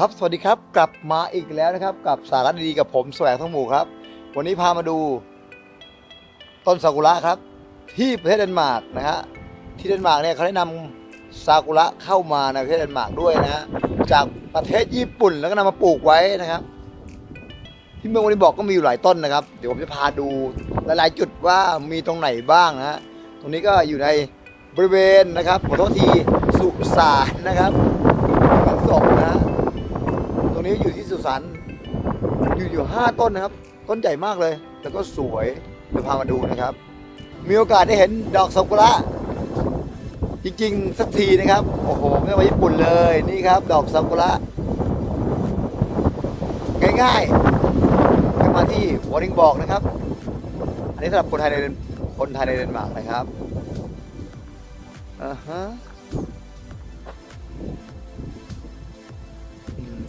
ครับ สวัสดีครับ กลับมาอีกแล้วนะครับ กับสาระดีๆกับผมแสวงทั้งหมู่ครับ วันนี้พามาดู ต้นซากุระครับ ที่ประเทศเดนมาร์กนะฮะ ที่เดนมาร์กเนี่ยเขาได้นำซากุระเข้ามาในประเทศเดนมาร์กด้วยนะฮะ จากประเทศญี่ปุ่นแล้วก็นำมาปลูกไว้นะครับ ที่เมืองวอนิบอกก็มีอยู่หลายต้นนะครับ เดี๋ยวผมจะพาดูหลายๆจุดว่ามีตรงไหนบ้างนะฮะ ตรงนี้ก็อยู่ในบริเวณนะครับขอโทษทีสุสานนะครับ รงนี้อยู่ที่สุสานอยู่อยู่ห้าต้นนะครับ ต้นใหญ่มากเลย แล้วก็สวยเดี๋ยวพามาดูนะครับ มีโอกาสได้เห็นดอกซากุระจริงๆ สักทีนะครับ โอ้โหไม่ต้องไปญี่ปุ่นเลยนี่ครับ ดอกซากุระง่ายๆให้มาที่วอริงบอกนะครับ อันนี้สำหรับคนไทยในคนไทยในเดนมาร์กนะครับอ่าฮะ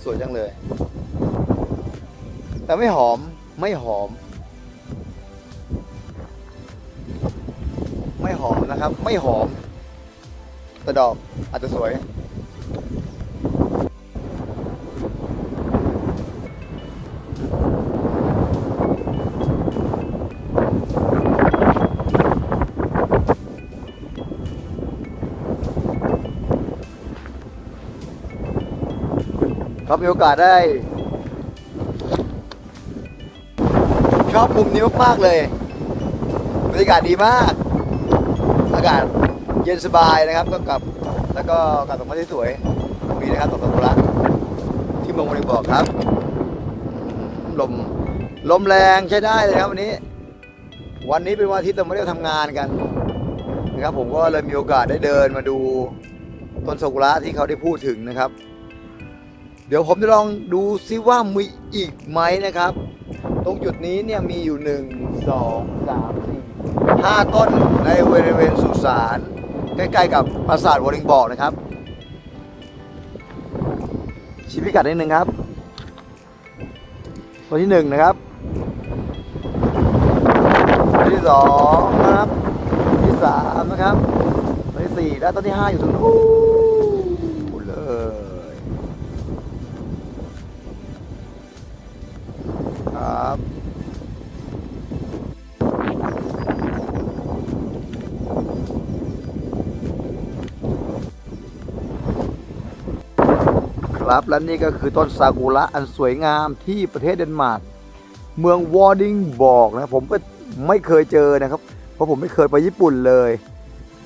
สวยจังเลย แต่ไม่หอมไม่หอม ไม่หอมนะครับ ไม่หอมแต่ดอกอาจจะสวย ครับมีโอกาสได้ ชอบมุมนี้มากๆเลยบรรยากาศดีมาก อากาศเย็นสบายนะครับก็กลับแล้วก็อากาศตกมาที่สวยมีนะครับตกตะกุระที่เมืองวอริบอกครับ ลมลมแรงใช้ได้เลยครับวันนี้ วันนี้เป็นวันอาทิตย์เราไม่ได้ทำงานกันนะครับผมก็เลยมีโอกาสได้เดินมาดูต้นซากุระที่เขาได้พูดถึงนะครับ เดี๋ยวผมจะลองดูซิว่ามีอีกไหมนะครับ ตรงจุดนี้เนี่ยมีอยู่หนึ่งสองสามสี่ห้าต้นในบริเวณสุสานใกล้ๆกับปราสาทวอริงบอกนะครับชี้พิกัดนิดนึงครับตัวที่หนึ่งนะครับตัวที่สองนะครับตัวที่สามนะครับตัวที่สี่และตัวที่ห้าอยู่ตรงนู้น ครับครับและนี่ก็คือต้นซากุระอันสวยงามที่ประเทศเดนมาร์กเมืองวอร์ดิงบอกนะผมก็ไม่เคยเจอนะครับ เพราะผมไม่เคยไปญี่ปุ่นเลย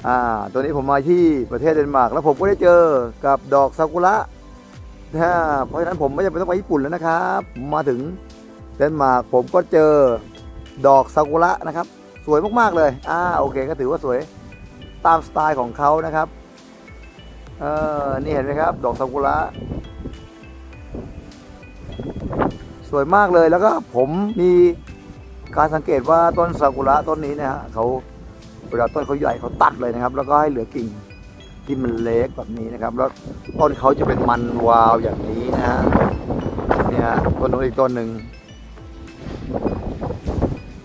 อ่าตัวนี้ผมมาที่ประเทศเดนมาร์กแล้วผมก็ได้เจอกับดอกซากุระนะเพราะฉะนั้นผมไม่จำเป็นต้องไปญี่ปุ่นแล้วนะครับ มาถึง เดนมาร์กผมก็เจอดอกซากุระนะครับ สวยมากๆเลยอ่าโอเคก็ถือว่าสวยตามสไตล์ของเขานะครับเออนี่เห็นไหมครับ ดอกซากุระสวยมากเลยแล้วก็ผมมีการสังเกตว่าต้นซากุระต้นนี้นี่ยฮะเขาเวลาต้นเขาใหญ่เขาตัดเลยนะครับ แล้วก็ให้เหลือกิ่งที่มันเล็กแบบนี้นะครับ แล้วต้นเขาจะเป็นมันวาวอย่างนี้นะฮะเนี่ยฮะต้นนู้นอีกต้นหนึ่ง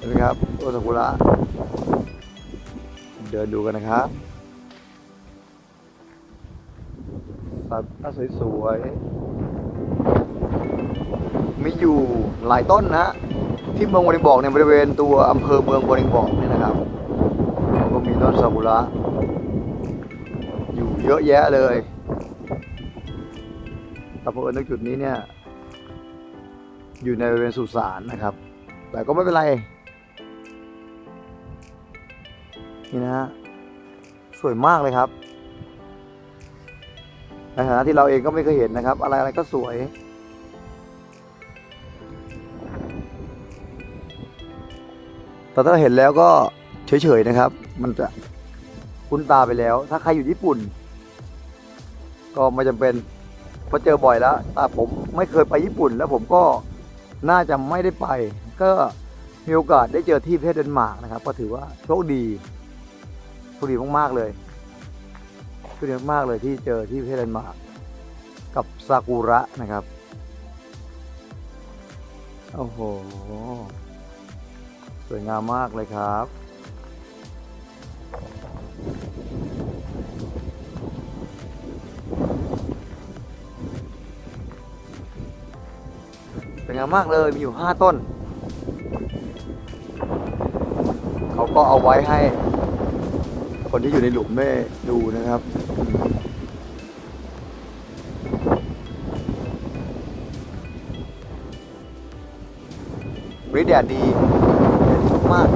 ห็นไหมครับต้นซากุระเดินดูกันนะครับสัตว์น่าสวยๆมีอยู่หลายต้นนะที่เมืองวอริบอกในบริเวณตัวอำเภอเมืองวอริบอกเนี่ยนะครับก็มีต้นซากุระอยู่เยอะแยะเลยแต่เพราะเอิญตรงจุดนี้เนี่ยอยู่ในบริเวณสุสานนะครับ แต่ก็ไม่เป็นไร นี่นะฮะสวยมากเลยครับในฐานะที่เราเองก็ไม่เคยเห็นนะครับ อะไรอะไรก็สวย แต่ถ้าเห็นแล้วก็เฉยๆนะครับ มันจะคุ้นตาไปแล้ว ถ้าใครอยู่ญี่ปุ่น ก็ไม่จำเป็นเพราะเจอบ่อยแล้วแต่ผมไม่เคยไปญี่ปุ่น แล้วผมก็น่าจะไม่ได้ไป ก็มีโอกาสได้เจอที่ประเทศเดนมาร์กนะครับ ก็ถือว่าโชคดี คดีมากๆเลยโชคดีมากๆเลยที่เจอที่ประเทศเดนมาร์กกับซากุระนะครับโอ้โหสวยงามมากเลยครับสวยงามมากเลยมีอยู่ห้าต้น เขาก็เอาไว้ให้ คนที่อยู่ในหลุมได้ดูนะครับรีดแดดดีแดดดีมาก